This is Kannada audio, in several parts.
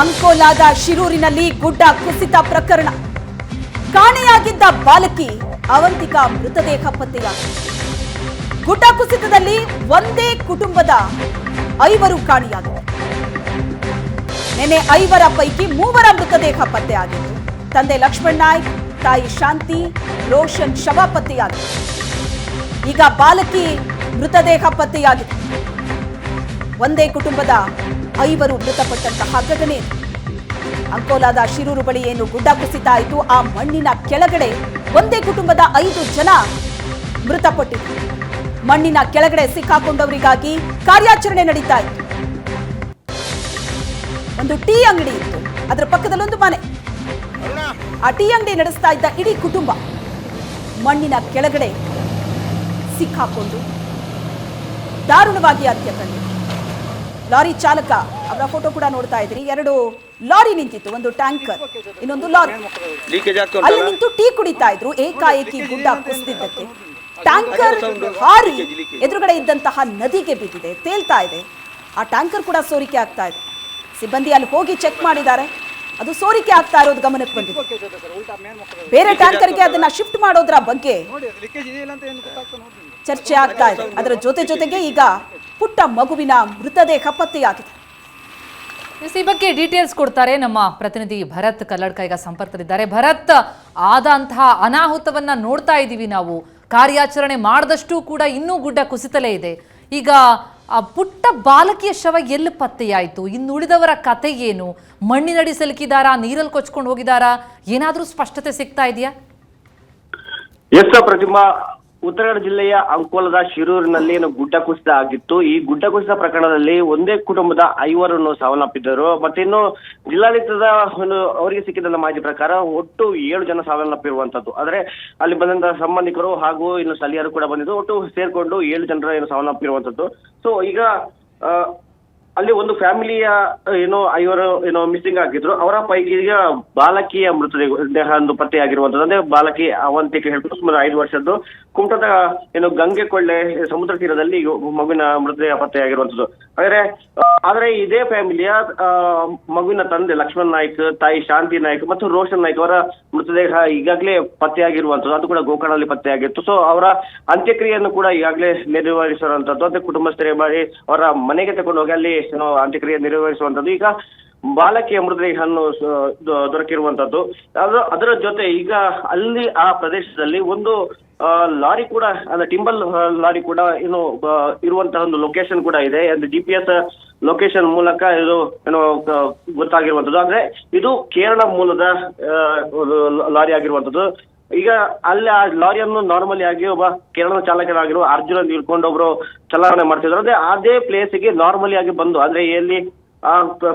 ಅಂಕೋಲಾದ ಶಿರೂರಿನಲ್ಲಿ ಗುಡ್ಡ ಕುಸಿತ ಪ್ರಕರಣ. ಕಾಣೆಯಾಗಿದ್ದ ಬಾಲಕಿ ಅವಂತಿಕಾ ಮೃತದೇಹ ಪತ್ತೆಯಾಗಿದೆ. ಗುಡ್ಡ ಕುಸಿತದಲ್ಲಿ ಒಂದೇ ಕುಟುಂಬದ ಐವರು ಕಾಣೆಯಾಗಿದೆ ನಿನ್ನೆ ಐವರ ಪೈಕಿ ಮೂವರ ಮೃತದೇಹ ಪತ್ತೆಯಾಗಿತ್ತು. ತಂದೆ ಲಕ್ಷ್ಮಣ್ ನಾಯ್ಕ್, ತಾಯಿ ಶಾಂತಿ, ರೋಷನ್ ಶವ ಪತ್ತೆಯಾಗಿದೆ ಈಗ ಬಾಲಕಿ ಮೃತದೇಹ ಪತ್ತೆಯಾಗಿದೆ. ಒಂದೇ ಕುಟುಂಬದ ಐವರು ಮೃತಪಟ್ಟಂತಹ ಘಟನೆ. ಅಂಕೋಲಾದ ಶಿರೂರು ಬಳಿ ಏನು ಗುಡ್ಡ ಕುಸಿತ ಆಯಿತು, ಆ ಮಣ್ಣಿನ ಕೆಳಗಡೆ ಒಂದೇ ಕುಟುಂಬದ ಐದು ಜನ ಮೃತಪಟ್ಟಿತು ಮಣ್ಣಿನ ಕೆಳಗಡೆ ಸಿಕ್ಕಾಕೊಂಡವರಿಗಾಗಿ ಕಾರ್ಯಾಚರಣೆ ನಡೀತಾ ಇತ್ತು. ಒಂದು ಟೀ ಅಂಗಡಿ ಇತ್ತು, ಅದರ ಪಕ್ಕದಲ್ಲೊಂದು ಮನೆ. ಆ ಟೀ ಅಂಗಡಿ ನಡೆಸ್ತಾ ಇದ್ದ ಇಡೀ ಕುಟುಂಬ ಮಣ್ಣಿನ ಕೆಳಗಡೆ ಸಿಕ್ಕಾಕೊಂಡು ದಾರುಣವಾಗಿ ಅಂತ್ಯ ಕಂಡಿತು ಲಾರಿ ಚಾಲಕ ಅವರ ಫೋಟೋ ಕೂಡ ನೋಡ್ತಾ ಇದ್ರಿ ಎರಡು ಲಾರಿ ನಿಂತಿತ್ತು ಒಂದು ಟ್ಯಾಂಕರ್ ಇನ್ನೊಂದು ಲಾರಿ. ಅಲ್ಲಿ ನಿಂತು ಟೀ ಕುಡಿತಾ ಇದ್ರು ಏಕಾಏಕಿ ಗುಡ್ಡ ಕುಸಿದಿದ್ದಕ್ಕೆ. ಟ್ಯಾಂಕರ್ ಹಾರಿ ಎದುರುಗಡೆ ಇದ್ದಂತಹ ನದಿಗೆ ಬಿದ್ದಿದೆ ತೇಲ್ತಾ ಇದೆ. ಆ ಟ್ಯಾಂಕರ್ ಕೂಡ ಸೋರಿಕೆ ಆಗ್ತಾ ಇದೆ. ಸಿಬ್ಬಂದಿ ಅಲ್ಲಿ ಹೋಗಿ ಚೆಕ್ ಮಾಡಿದ್ದಾರೆ. ಅದು ಸೋರಿಕೆ ಆಗ್ತಾ ಇರೋದು ಗಮನಕ್ಕೆ ಬಂದಿದೆ. ಬೇರೆ ಟ್ಯಾಂಕರ್ಗೆ ಅದನ್ನ ಶಿಫ್ಟ್ ಮಾಡೋದ್ರ ಬಗ್ಗೆ ಚರ್ಚೆ ಆಗ್ತಾ ಇದೆ. ಅದರ ಜೊತೆ ಜೊತೆಗೆ ಈಗ ಪುಟ್ಟ ಮಗುವಿನ ಮೃತದೇಹ ಪತ್ತೆಯಾಗಿದೆ. ಈ ಬಗ್ಗೆ ಡೀಟೇಲ್ಸ್ ಕೊಡ್ತಾರೆ ನಮ್ಮ ಪ್ರತಿನಿಧಿ ಭರತ್ ಕಲ್ಲಡ್ಕ. ಈಗ ಸಂಪರ್ಕದಲ್ಲಿದ್ದಾರೆ. ಭರತ್ ಆದಂತಹ ಅನಾಹುತವನ್ನ ನೋಡ್ತಾ ಇದ್ದೀವಿ ನಾವು. ಕಾರ್ಯಾಚರಣೆ ಮಾಡಿದಷ್ಟು ಕೂಡ ಇನ್ನೂ ಗುಡ್ಡ ಕುಸಿತಲೇ ಇದೆ. ಈಗ ಆ ಪುಟ್ಟ ಬಾಲಕಿಯ ಶವ ಎಲ್ಲಿ ಪತ್ತೆಯಾಯಿತು? ಇನ್ನುಳಿದವರ ಕತೆ ಏನು? ಮಣ್ಣಿನಡಿ ಸಿಲುಕಿದಾರಾ? ನೀರಲ್ಲಿ ಕೊಚ್ಕೊಂಡು ಹೋಗಿದಾರಾ? ಏನಾದರೂ ಸ್ಪಷ್ಟತೆ ಸಿಗ್ತಾ ಇದೆಯಾ? ಎಸ್ ಪ್ರತಿಮಾ ಉತ್ತರ ಕನ್ನಡ ಜಿಲ್ಲೆಯ ಅಂಕೋಲದ ಶಿರೂರಿನಲ್ಲಿ ಏನು ಗುಡ್ಡ ಕುಸಿತ ಆಗಿತ್ತು. ಈ ಗುಡ್ಡ ಕುಸಿತ ಪ್ರಕರಣದಲ್ಲಿ ಒಂದೇ ಕುಟುಂಬದ ಐವರನ್ನು ಸಾವನ್ನಪ್ಪಿದ್ದರು. ಮತ್ತೆ ಇನ್ನು ಜಿಲ್ಲಾಡಳಿತದ ಒಂದು ಅವರಿಗೆ ಸಿಕ್ಕಿದ ಮಾಹಿತಿ ಪ್ರಕಾರ ಒಟ್ಟು ಏಳು ಜನ ಸಾವನ್ನಪ್ಪಿರುವಂತದ್ದು. ಆದ್ರೆ ಅಲ್ಲಿ ಬಂದಂತಹ ಸಂಬಂಧಿಕರು ಹಾಗೂ ಇನ್ನು ಸ್ಥಳೀಯರು ಕೂಡ ಬಂದಿದ್ದು, ಒಟ್ಟು ಸೇರ್ಕೊಂಡು ಏಳು ಜನರ ಏನು ಸಾವನ್ನಪ್ಪಿರುವಂತದ್ದು. ಸೊ ಈಗ ಅಲ್ಲಿ ಒಂದು ಫ್ಯಾಮಿಲಿಯ ಏನೋ, ಐವರು, ಏನೋ ಮಿಸ್ಸಿಂಗ್ ಆಗಿದ್ರು. ಅವರ ಪೈಕಿ ಈಗ ಬಾಲಕಿಯ ಮೃತದೇಹ, ದೇಹ ಒಂದು ಪತ್ತೆಯಾಗಿರುವಂತದ್ದು ಅಂದ್ರೆ ಬಾಲಕಿ ಅವಂತಿಕೆ ಹೇಳ್ಬಿಟ್ಟು ಸುಮಾರು ಐದು ವರ್ಷದ್ದು. ಕುಮಟದ, ಏನು ಗಂಗೆ ಕೊಳ್ಳೆ ಸಮುದ್ರ ತೀರದಲ್ಲಿ ಮಗುವಿನ ಮೃತದೇಹ ಪತ್ತೆಯಾಗಿರುವಂತದ್ದು ಆದ್ರೆ ಆ, ಆದ್ರೆ ಇದೇ ಫ್ಯಾಮಿಲಿಯ ಮಗುವಿನ ತಂದೆ ಲಕ್ಷ್ಮಣ್ ನಾಯ್ಕ್ ತಾಯಿ ಶಾಂತಿ ನಾಯ್ಕ್ ಮತ್ತು ರೋಷನ್ ನಾಯ್ಕ್ ಅವರ ಮೃತದೇಹ ಈಗಾಗಲೇ ಪತ್ತೆಯಾಗಿರುವಂತದ್ದು. ಅದು ಕೂಡ ಗೋಕರ್ಣದಲ್ಲಿ ಪತ್ತೆಯಾಗಿತ್ತು. ಸೊ ಅವರ ಅಂತ್ಯಕ್ರಿಯೆಯನ್ನು ಕೂಡ ಈಗಾಗಲೇ ನಿರ್ವಹಿಸುವಂತದ್ದು ಅದೇ ಕುಟುಂಬಸ್ಥರೇ ಮಾಡಿ ಅವರ ಮನೆಗೆ ತಗೊಂಡು ಹೋಗಿ ಅಲ್ಲಿ ಅಂತ್ಯಕ್ರಿಯೆ ನೆರವೇರಿಸುವಂತದ್ದು. ಈಗ ಬಾಲಕಿಯ ಮೃತದೇಹವನ್ನು ಹಣ್ಣು ದೊರಕಿರುವಂತದ್ದು. ಅದರ ಜೊತೆ ಈಗ ಅಲ್ಲಿ, ಆ ಪ್ರದೇಶದಲ್ಲಿ ಒಂದು ಲಾರಿ ಕೂಡ, ಅಂದ್ರೆ ಟಿಂಬಲ್ ಲಾರಿ ಕೂಡ ಏನು ಇರುವಂತಹ ಒಂದು ಲೊಕೇಶನ್ ಕೂಡ ಇದೆ. ಅಂದ್ರೆ ಜಿ ಲೊಕೇಶನ್ ಮೂಲಕ ಇದು, ಏನು ಗೊತ್ತಾಗಿರುವಂತದ್ದು. ಅಂದ್ರೆ ಇದು ಕೇರಳ ಮೂಲದ ಲಾರಿ ಆಗಿರುವಂತದ್ದು. ಈಗ ಅಲ್ಲಿ ಆ ಲಾರಿಯನ್ನು ನಾರ್ಮಲಿ ಆಗಿ ಒಬ್ಬ ಕೇರಳ ಚಾಲಕರಾಗಿರುವ ಅರ್ಜುನ್ ಅಂತ ತಿಳ್ಕೊಂಡು ಒಬ್ರು ಚಲಾವಣೆ ಮಾಡ್ತಿದ್ರು. ಅಂದ್ರೆ ಅದೇ ಪ್ಲೇಸ್ಗೆ ನಾರ್ಮಲಿ ಆಗಿ ಬಂದು ಅಂದ್ರೆ ಎಲ್ಲಿ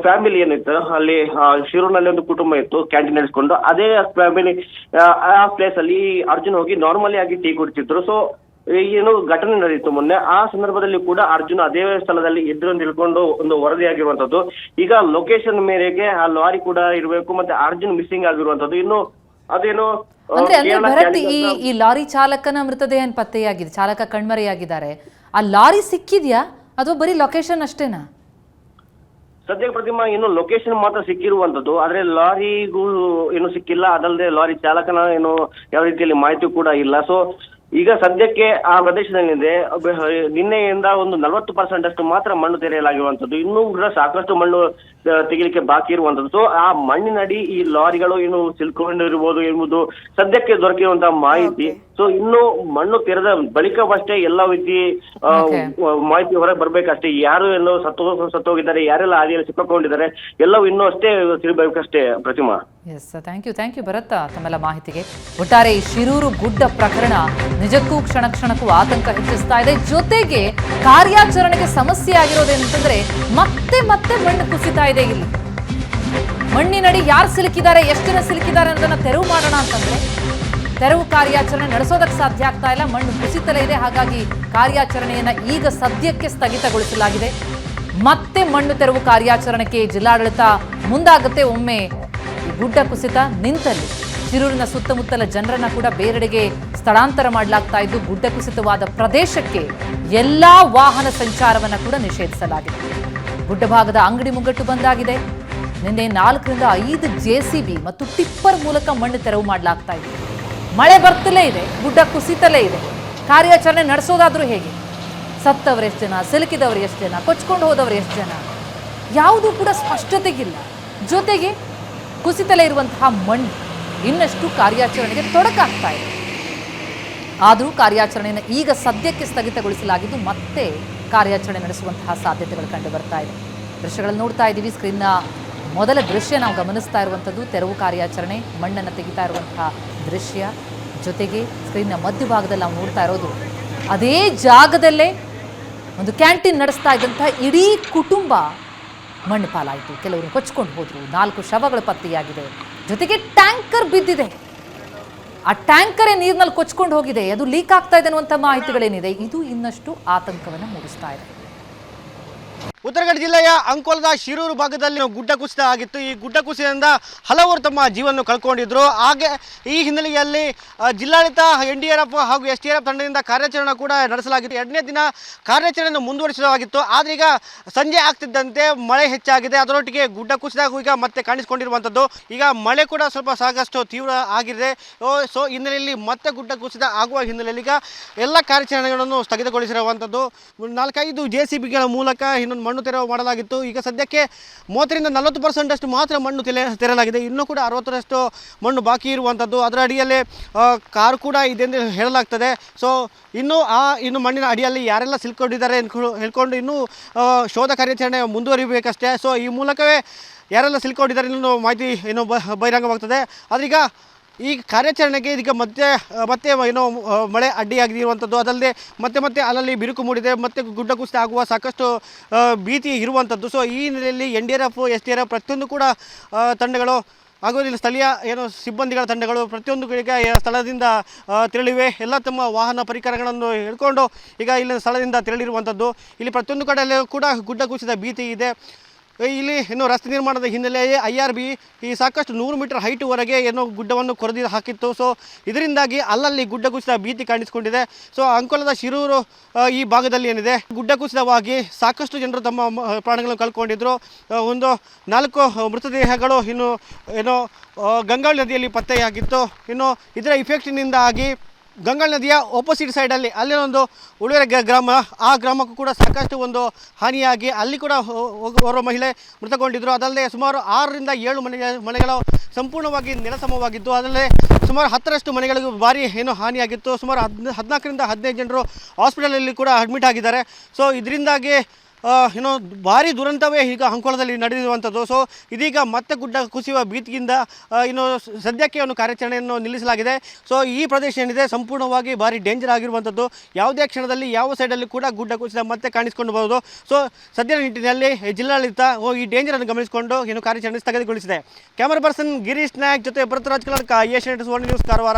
ಫ್ಯಾಮಿಲಿ ಏನಿತ್ತು ಅಲ್ಲಿ ಆ, ಶಿರೂರಿನಲ್ಲಿ ಒಂದು ಕುಟುಂಬ ಇತ್ತು ಕ್ಯಾಂಟೀನ್ ನಡೆಸ್ಕೊಂಡು ಅದೇ ಫ್ಯಾಮಿಲಿ ಆ ಪ್ಲೇಸ್ ಅಲ್ಲಿ ಅರ್ಜುನ್ ಹೋಗಿ ನಾರ್ಮಲಿ ಆಗಿ ಟೀ ಕುಡಿತಿದ್ರು. ಸೊ ಏನು ಘಟನೆ ನಡೆಯಿತು ಮೊನ್ನೆ. ಆ ಸಂದರ್ಭದಲ್ಲಿ ಕೂಡ ಅರ್ಜುನ್ ಅದೇ ಸ್ಥಳದಲ್ಲಿ ಇದ್ರು ತಿಳ್ಕೊಂಡು ಒಂದು ವರದಿ ಆಗಿರುವಂತದ್ದು ಈಗ ಲೊಕೇಶನ್ ಮೇರೆಗೆ ಆ ಲಾರಿ ಕೂಡ ಇರಬೇಕು ಮತ್ತೆ ಅರ್ಜುನ್ ಮಿಸ್ಸಿಂಗ್ ಆಗಿರುವಂತದ್ದು ಇನ್ನು ಅದೇನು ಅಂದ್ರೆ ಅಂದ್ರೆ ಭರತ್ ಈ ಈ ಲಾರಿ ಚಾಲಕನ ಮೃತದೇಹ ಪತ್ತೆಯಾಗಿದೆ ಚಾಲಕ ಕಣ್ಮರೆಯಾಗಿದ್ದಾರೆ. ಆ ಲಾರಿ ಸಿಕ್ಕಿದ್ಯಾ? ಅಥವಾ ಬರೀ ಲೊಕೇಶನ್ ಅಷ್ಟೇನಾ? ಸದ್ಯಕ್ಕೆ ಪ್ರತಿಮಾ ಇನ್ನು ಲೊಕೇಶನ್ ಮಾತ್ರ ಸಿಕ್ಕಿರುವಂತದ್ದು. ಆದ್ರೆ ಲಾರಿಗೂ ಏನು ಸಿಕ್ಕಿಲ್ಲ. ಅದಲ್ಲದೆ ಲಾರಿ ಚಾಲಕನ ಏನು ಯಾವ ರೀತಿಯಲ್ಲಿ ಮಾಹಿತಿ ಕೂಡ ಇಲ್ಲ. ಸೊ ಈಗ ಸದ್ಯಕ್ಕೆ ಆ ಪ್ರದೇಶದಲ್ಲಿದೆ ನಿನ್ನೆಯಿಂದ ಒಂದು ನಲವತ್ತು ಪರ್ಸೆಂಟ್ ಅಷ್ಟು ಮಾತ್ರ ಮಣ್ಣು ತೆರೆಯಲಾಗಿರುವಂತದ್ದು ಇನ್ನೂ ಕೂಡ ಸಾಕಷ್ಟು ಮಣ್ಣು ಆ, ತೆಗಿಲಿಕ್ಕೆ ಬಾಕಿ ಇರುವಂತದ್ದು ಸೊ ಆ ಮಣ್ಣಿನಡಿ ಈ ಲಾರಿಗಳು ಏನು ಸಿಲ್ಕೊಂಡಿರ್ಬೋದು ಎಂಬುದು ಸದ್ಯಕ್ಕೆ ದೊರಕಿರುವಂತಹ ಮಾಹಿತಿ. ಸೊ ಇನ್ನು ಮಣ್ಣು ತೆರೆದ ಬಳಿಕವಷ್ಟೇ ಎಲ್ಲ ರೀತಿ ಆ, Okay. ಮಾಹಿತಿ ಹೊರಗೆ ಬರ್ಬೇಕಷ್ಟೇ. ಯಾರು ಎಲ್ಲೋ ಸತ್ತು ಸತ್ತೋಗಿದ್ದಾರೆ ಯಾರೆಲ್ಲ ಹಾದಿಯಲ್ಲಿ ಸಿಕ್ಕೊಂಡಿದ್ದಾರೆ ಎಲ್ಲವೂ ಇನ್ನೂ ಅಷ್ಟೇ ತಿಳಿಬೇಕಷ್ಟೇ Pratima. Yes thank you thank you Bharat ತಮ್ಮೆಲ್ಲ ಮಾಹಿತಿಗೆ. ಒಟ್ಟಾರೆ ಈ ಶಿರೂರು ಗುಡ್ಡ ಪ್ರಕರಣ ನಿಜಕ್ಕೂ ಕ್ಷಣ ಕ್ಷಣಕ್ಕೂ ಆತಂಕ ಹೆಚ್ಚಿಸ್ತಾ ಇದೆ. ಜೊತೆಗೆ ಕಾರ್ಯಾಚರಣೆಗೆ ಸಮಸ್ಯೆ ಆಗಿರೋದೇನಂತಂದ್ರೆ ಮತ್ತೆ ಮತ್ತೆ ಮಣ್ಣು ಕುಸಿತಾ ಇದೆ ಇಲ್ಲಿ. ಮಣ್ಣಿನಡಿ ಯಾರು ಸಿಲುಕಿದ್ದಾರೆ, ಎಷ್ಟು ಜನ ಸಿಲುಕಿದ್ದಾರೆ ಅನ್ನೋದನ್ನ ತೆರವು ಮಾಡೋಣ ಅಂತಂದ್ರೆ, ತೆರವು ಕಾರ್ಯಾಚರಣೆ ನಡೆಸೋದಕ್ಕೆ ಸಾಧ್ಯ ಆಗ್ತಾ ಇಲ್ಲ. ಮಣ್ಣು ಕುಸಿತಲೇ ಇದೆ. ಹಾಗಾಗಿ ಕಾರ್ಯಾಚರಣೆಯನ್ನ ಈಗ ಸದ್ಯಕ್ಕೆ ಸ್ಥಗಿತಗೊಳಿಸಲಾಗಿದೆ. ಮತ್ತೆ ಮಣ್ಣು ತೆರವು ಕಾರ್ಯಾಚರಣೆಗೆ ಜಿಲ್ಲಾಡಳಿತ ಮುಂದಾಗುತ್ತೆ. ಒಮ್ಮೆ ಗುಡ್ಡ ಕುಸಿತ ನಿಂತಲ್ಲಿ. ಶಿರೂರಿನ ಸುತ್ತಮುತ್ತಲ ಜನರನ್ನ ಕೂಡ ಬೇರೆಡೆಗೆ ಸ್ಥಳಾಂತರ ಮಾಡಲಾಗ್ತಾ ಇದ್ದು ಗುಡ್ಡ ಕುಸಿತವಾದ ಪ್ರದೇಶಕ್ಕೆ ಎಲ್ಲಾ ವಾಹನ ಸಂಚಾರವನ್ನ ಕೂಡ ನಿಷೇಧಿಸಲಾಗಿದೆ. ಗುಡ್ಡ ಭಾಗದ ಅಂಗಡಿ ಮುಗ್ಗಟ್ಟು ಬಂದಾಗಿದೆ. ನಿನ್ನೆ ನಾಲ್ಕರಿಂದ ಐದು ಜೆ ಸಿ ಮತ್ತು ಟಿಪ್ಪರ್ ಮೂಲಕ ಮಣ್ಣು ತೆರವು ಮಾಡಲಾಗ್ತಾ ಇದೆ. ಮಳೆ ಬರ್ತಲೇ ಇದೆ, ಗುಡ್ಡ ಕುಸಿತಲೇ ಇದೆ. ಕಾರ್ಯಾಚರಣೆ ನಡೆಸೋದಾದ್ರೂ ಹೇಗೆ? ಸತ್ತವರು ಎಷ್ಟು ಜನ, ಸಿಲುಕಿದವರು ಎಷ್ಟು ಜನ, ಕೊಚ್ಕೊಂಡು ಹೋದವರು ಎಷ್ಟು ಜನ? ಯಾವುದೂ ಕೂಡ ಸ್ಪಷ್ಟತೆಗಿಲ್ಲ. ಜೊತೆಗೆ ಕುಸಿತಲೇ ಇರುವಂತಹ ಮಣ್ಣು ಇನ್ನಷ್ಟು ಕಾರ್ಯಾಚರಣೆಗೆ ತೊಡಕಾಗ್ತಾ ಇದೆ. ಆದರೂ ಕಾರ್ಯಾಚರಣೆಯನ್ನು ಈಗ ಸದ್ಯಕ್ಕೆ ಸ್ಥಗಿತಗೊಳಿಸಲಾಗಿದ್ದು ಮತ್ತೆ ಕಾರ್ಯಾಚರಣೆ ನಡೆಸುವಂತಹ ಸಾಧ್ಯತೆಗಳು ಕಂಡು ಬರ್ತಾ ಇದೆ. ದೃಶ್ಯಗಳನ್ನು ನೋಡ್ತಾ ಇದ್ದೀವಿ. ಸ್ಕ್ರೀನ್ನ ಮೊದಲ ದೃಶ್ಯ ನಾವು ಗಮನಿಸ್ತಾ ಇರುವಂಥದ್ದು, ತೆರವು ಕಾರ್ಯಾಚರಣೆ, ಮಣ್ಣನ್ನು ತೆಗಿತಾ ಇರುವಂತಹ ದೃಶ್ಯ. ಜೊತೆಗೆ ಸ್ಕ್ರೀನ್ನ ಮಧ್ಯಭಾಗದಲ್ಲಿ ನಾವು ನೋಡ್ತಾ ಇರೋದು, ಅದೇ ಜಾಗದಲ್ಲೇ ಒಂದು ಕ್ಯಾಂಟೀನ್ ನಡೆಸ್ತಾ ಇದ್ದಂಥ ಇಡೀ ಕುಟುಂಬ ಮಣ್ಣು ಪಾಲಾಯಿತು. ಕೆಲವರು ಕೊಚ್ಕೊಂಡು ಹೋದರು. ನಾಲ್ಕು ಶವಗಳು ಪತ್ತೆಯಾಗಿದೆ. ಜೊತೆಗೆ ಟ್ಯಾಂಕರ್ ಬಿದ್ದಿದೆ. ಆ ಟ್ಯಾಂಕರೇ ನೀರಿನಲ್ಲಿ ಕೊಚ್ಕೊಂಡು ಹೋಗಿದೆ. ಅದು ಲೀಕ್ ಆಗ್ತಾ ಇದೆ ಅನ್ನುವಂಥ ಮಾಹಿತಿಗಳೇನಿದೆ? ಇದು ಇನ್ನಷ್ಟು ಆತಂಕವನ್ನು ಮೂಡಿಸ್ತಾ ಇದೆ. ಉತ್ತರ ಕನ್ನಡ ಜಿಲ್ಲೆಯ ಅಂಕೋಲದ ಶಿರೂರು ಭಾಗದಲ್ಲಿ ಗುಡ್ಡ ಕುಸಿತ ಆಗಿತ್ತು. ಈ ಗುಡ್ಡ ಕುಸಿತದಿಂದ ಹಲವರು ತಮ್ಮ ಜೀವನ ಕಳ್ಕೊಂಡಿದ್ರು. ಹಾಗೆ ಈ ಹಿನ್ನೆಲೆಯಲ್ಲಿ ಜಿಲ್ಲಾಡಳಿತ ಎನ್ ಡಿ ಆರ್ ಎಫ್ ಹಾಗೂ ಎಸ್ ಟಿ ಆರ್ ಎಫ್ ತಂಡದಿಂದ ಕಾರ್ಯಾಚರಣೆ ಕೂಡ ನಡೆಸಲಾಗಿತ್ತು. ಎರಡನೇ ದಿನ ಕಾರ್ಯಾಚರಣೆಯನ್ನು ಮುಂದುವರಿಸಲಾಗಿತ್ತು. ಆದರೆ ಈಗ ಸಂಜೆ ಆಗ್ತಿದ್ದಂತೆ ಮಳೆ ಹೆಚ್ಚಾಗಿದೆ. ಅದರೊಟ್ಟಿಗೆ ಗುಡ್ಡ ಕುಸಿದಾಗ ಈಗ ಮತ್ತೆ ಕಾಣಿಸಿಕೊಂಡಿರುವಂಥದ್ದು ಈಗ ಮಳೆ ಕೂಡ ಸ್ವಲ್ಪ ಸಾಕಷ್ಟು ತೀವ್ರ ಆಗಿದೆ. ಸೊ, ಹಿನ್ನೆಲೆಯಲ್ಲಿ ಮತ್ತೆ ಗುಡ್ಡ ಕುಸಿತ ಆಗುವ ಹಿನ್ನೆಲೆಯಲ್ಲಿ ಈಗ ಎಲ್ಲ ಕಾರ್ಯಾಚರಣೆಗಳನ್ನು ಸ್ಥಗಿತಗೊಳಿಸಿರುವಂಥದ್ದು ನಾಲ್ಕೈದು ಜೆ ಸಿ ಬಿಗಳ ಮೂಲಕ ಇನ್ನೊಂದು ಮಣ್ಣು ತೆರವು ಮಾಡಲಾಗಿತ್ತು. ಈಗ ಸದ್ಯಕ್ಕೆ ಮೂವತ್ತರಿಂದ ನಲವತ್ತು ಪರ್ಸೆಂಟಷ್ಟು ಮಾತ್ರ ಮಣ್ಣು ತೆಲೆ ತೆರಲಾಗಿದೆ ಇನ್ನೂ ಕೂಡ ಅರವತ್ತರಷ್ಟು ಮಣ್ಣು ಬಾಕಿ ಇರುವಂಥದ್ದು ಅದರ ಅಡಿಯಲ್ಲಿ ಕಾರ್ ಕೂಡ ಇದೆ ಎಂದು ಹೇಳಲಾಗ್ತದೆ. ಸೊ ಇನ್ನೂ ಆ, ಇನ್ನು ಮಣ್ಣಿನ ಅಡಿಯಲ್ಲಿ ಯಾರೆಲ್ಲ ಸಿಲ್ಕೊಂಡಿದ್ದಾರೆ ಎಂದು ಹೇಳ್ಕೊಂಡು ಇನ್ನೂ ಶೋಧ ಕಾರ್ಯಾಚರಣೆ ಮುಂದುವರಿಬೇಕಷ್ಟೇ. ಸೊ ಈ ಮೂಲಕವೇ ಯಾರೆಲ್ಲ ಸಿಲ್ಕೊಂಡಿದ್ದಾರೆ ಇನ್ನೂ ಮಾಹಿತಿ ಏನು ಬ, ಬಹಿರಂಗವಾಗ್ತದೆ. ಆದ್ರೀಗ ಈ ಕಾರ್ಯಾಚರಣೆಗೆ ಇದೀಗ ಮತ್ತೆ ಮತ್ತೆ ಏನೋ ಮಳೆ ಅಡ್ಡಿಯಾಗಿರುವಂಥದ್ದು. ಅದಲ್ಲದೆ ಮತ್ತೆ ಮತ್ತೆ ಅಲ್ಲಲ್ಲಿ ಬಿರುಕು ಮೂಡಿದೆ, ಮತ್ತೆ ಗುಡ್ಡ ಕುಸಿತ ಆಗುವ ಸಾಕಷ್ಟು ಭೀತಿ ಇರುವಂಥದ್ದು. ಸೊ ಈ ಹಿನ್ನೆಲೆಯಲ್ಲಿ N D R F, S D R F ಪ್ರತಿಯೊಂದು ಕೂಡ ತಂಡಗಳು ಹಾಗೂ ಇಲ್ಲಿ ಸ್ಥಳೀಯ ಏನು ಸಿಬ್ಬಂದಿಗಳ ತಂಡಗಳು ಪ್ರತಿಯೊಂದು ಈಗ ಸ್ಥಳದಿಂದ ತೆರಳಿವೆ. ಎಲ್ಲ ತಮ್ಮ ವಾಹನ ಪರಿಕರಗಳನ್ನು ಹಿಡ್ಕೊಂಡು ಈಗ ಇಲ್ಲಿ ಸ್ಥಳದಿಂದ ತೆರಳಿರುವಂಥದ್ದು. ಇಲ್ಲಿ ಪ್ರತಿಯೊಂದು ಕಡೆಯಲ್ಲೂ ಕೂಡ ಗುಡ್ಡ ಕುಸಿದ ಭೀತಿ ಇದೆ. ಇಲ್ಲಿ ಇನ್ನು ರಸ್ತೆ ನಿರ್ಮಾಣದ ಹಿನ್ನೆಲೆಯಲ್ಲಿ ಐ ಆರ್ ಬಿ ಈ ಸಾಕಷ್ಟು ನೂರು ಮೀಟರ್ ಹೈಟ್ವರೆಗೆ ಏನೋ ಗುಡ್ಡವನ್ನು ಕೊರೆದಿ ಹಾಕಿತ್ತು. ಸೊ ಇದರಿಂದಾಗಿ ಅಲ್ಲಲ್ಲಿ ಗುಡ್ಡ ಕುಸಿದ ಭೀತಿ ಕಾಣಿಸಿಕೊಂಡಿದೆ. ಸೊ ಅಂಕೋಲದ ಶಿರೂರು ಈ ಭಾಗದಲ್ಲಿ ಏನಿದೆ? ಗುಡ್ಡ ಕುಸಿತವಾಗಿ ಸಾಕಷ್ಟು ಜನರು ತಮ್ಮ ಪ್ರಾಣಗಳನ್ನು ಕಳ್ಕೊಂಡಿದ್ರು. ಒಂದು ನಾಲ್ಕು ಮೃತದೇಹಗಳು ಇನ್ನು ಏನೋ ಗಂಗಾಳ ನದಿಯಲ್ಲಿ ಪತ್ತೆಯಾಗಿತ್ತು. ಇನ್ನು ಇದರ ಇಫೆಕ್ಟಿನಿಂದ ಆಗಿ ಗಂಗಾಳ ನದಿಯ ಆಪೋಸಿಟ್ ಸೈಡಲ್ಲಿ ಅಲ್ಲಿ ಒಂದು ಉಳುವೆರೆ ಗ್ರಾಮ, ಆ ಗ್ರಾಮಕ್ಕೂ ಕೂಡ ಸಾಕಷ್ಟು ಒಂದು ಹಾನಿಯಾಗಿ ಅಲ್ಲಿ ಕೂಡ ಓರ್ವ ಮಹಿಳೆ ಮೃತಗೊಂಡಿದ್ದರು ಅದಲ್ಲದೆ ಸುಮಾರು ಆರರಿಂದ ಏಳು ಮನೆ ಮನೆಗಳು ಸಂಪೂರ್ಣವಾಗಿ ನೆಲಸಮವಾಗಿದ್ದು, ಅದಲ್ಲದೆ ಸುಮಾರು ಹತ್ತರಷ್ಟು ಮನೆಗಳಿಗೂ ಭಾರಿ ಏನು ಹಾನಿಯಾಗಿತ್ತು. ಸುಮಾರು ಹದಿನ ಹದಿನಾಲ್ಕರಿಂದ ಹದಿನೈದು ಜನರು ಹಾಸ್ಪಿಟಲಲ್ಲಿ ಕೂಡ ಅಡ್ಮಿಟ್ ಆಗಿದ್ದಾರೆ. ಸೊ ಇದರಿಂದಾಗಿ ಏನೋ ಭಾರಿ ದುರಂತವೇ ಈಗ ಅಂಕೋಲದಲ್ಲಿ ನಡೆದಿರುವಂಥದ್ದು. ಸೊ ಇದೀಗ ಮತ್ತೆ ಗುಡ್ಡ ಕುಸಿಯುವ ಭೀತಿಯಿಂದ ಇನ್ನು ಸದ್ಯಕ್ಕೆ ಒಂದು ಕಾರ್ಯಾಚರಣೆಯನ್ನು ನಿಲ್ಲಿಸಲಾಗಿದೆ. ಸೊ ಈ ಪ್ರದೇಶ ಏನಿದೆ, ಸಂಪೂರ್ಣವಾಗಿ ಭಾರಿ ಡೇಂಜರ್ ಆಗಿರುವಂಥದ್ದು. ಯಾವುದೇ ಕ್ಷಣದಲ್ಲಿ ಯಾವ ಸೈಡಲ್ಲಿ ಕೂಡ ಗುಡ್ಡ ಕುಸಿತ ಮತ್ತೆ ಕಾಣಿಸ್ಕೊಂಡು ಬರೋದು ಸೊ ಸದ್ಯದ ನಿಟ್ಟಿನಲ್ಲಿ ಜಿಲ್ಲಾಡಳಿತ ಈ ಡೇಂಜರನ್ನು ಗಮನಿಸಿಕೊಂಡು ಏನು ಕಾರ್ಯಾಚರಣೆ ಸ್ಥಗಿತಗೊಳಿಸಿದೆ. ಕ್ಯಾಮರಾ ಪರ್ಸನ್ ಗಿರೀಶ್ ನಾಯಕ್ ಜೊತೆ ಭರತರಾಜ್ ಕಲರ್ಕ Suvarna news, Karwar.